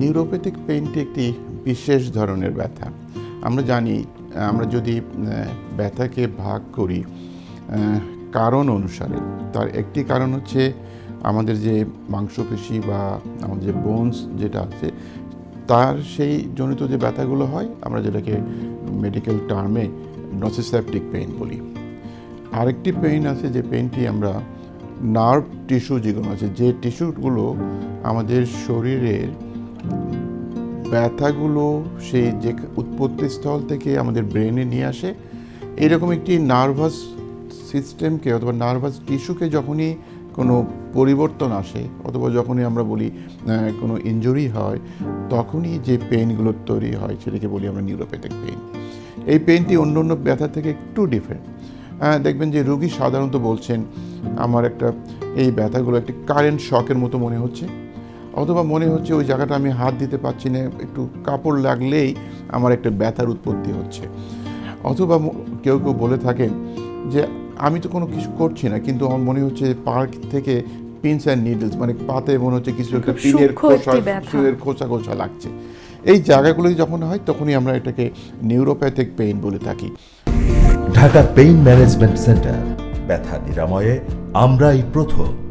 Neuropathic পেইনটি একটি বিশেষ ধরনের ব্যথা। আমরা জানি, আমরা যদি ব্যথাকে ভাগ করি কারণ অনুসারে, তার একটি কারণ হচ্ছে আমাদের যে মাংসপেশি বা আমাদের যে বোনস যেটা আছে, তার সেই জনিত যে ব্যথাগুলো হয়, আমরা যেটাকে মেডিকেল টার্মে নসিসেপটিক পেইন বলি। আরেকটি পেইন আছে যে পেইনটি আমরা নার্ভ টিস্যু যেগুলো আছে, যে টিস্যুগুলো আমাদের শরীরের ব্যথাগুলো সেই যে উৎপত্তিস্থল থেকে আমাদের ব্রেনে নিয়ে আসে, এরকম একটি নার্ভাস সিস্টেমকে অথবা নার্ভাস টিস্যুকে যখনই কোনো পরিবর্তন আসে, অথবা যখনই আমরা বলি কোনো ইনজুরি হয়, তখনই যে পেইনগুলো তৈরি হয়, সেটাকে বলি আমরা নিউরোপ্যাথিক পেইন এই পেইনটি অন্য অন্য ব্যথা থেকে একটু ডিফারেন্ট দেখবেন যে রোগী সাধারণত বলছেন, আমার একটা এই ব্যথাগুলো একটি কারেন্ট শকের মতো মনে হচ্ছে। অথবা মনে হচ্ছে ওই জায়গাটা আমি হাত দিতে পারছি না একটু কাপড় লাগলেই আমার একটা ব্যথার উৎপত্তি হচ্ছে। অথবা কেউ কেউ বলে থাকেন যে আমি তো কোনো কিছু করছি না কিন্তু আমার মনে হচ্ছে পার্ক থেকে পিনস অ্যান্ড নিডলস মানে পাতে মনে হচ্ছে কিছু একটা পিনের খোসা। সুয়ের খোসা খোসা লাগছে। এই জায়গাগুলোই যখন হয় তখনই আমরা এটাকে নিউরোপ্যাথিক পেইন বলে থাকি। ঢাকা পেইন ম্যানেজমেন্ট সেন্টার ব্যথা নিরাময়ে আমরাই প্রথম।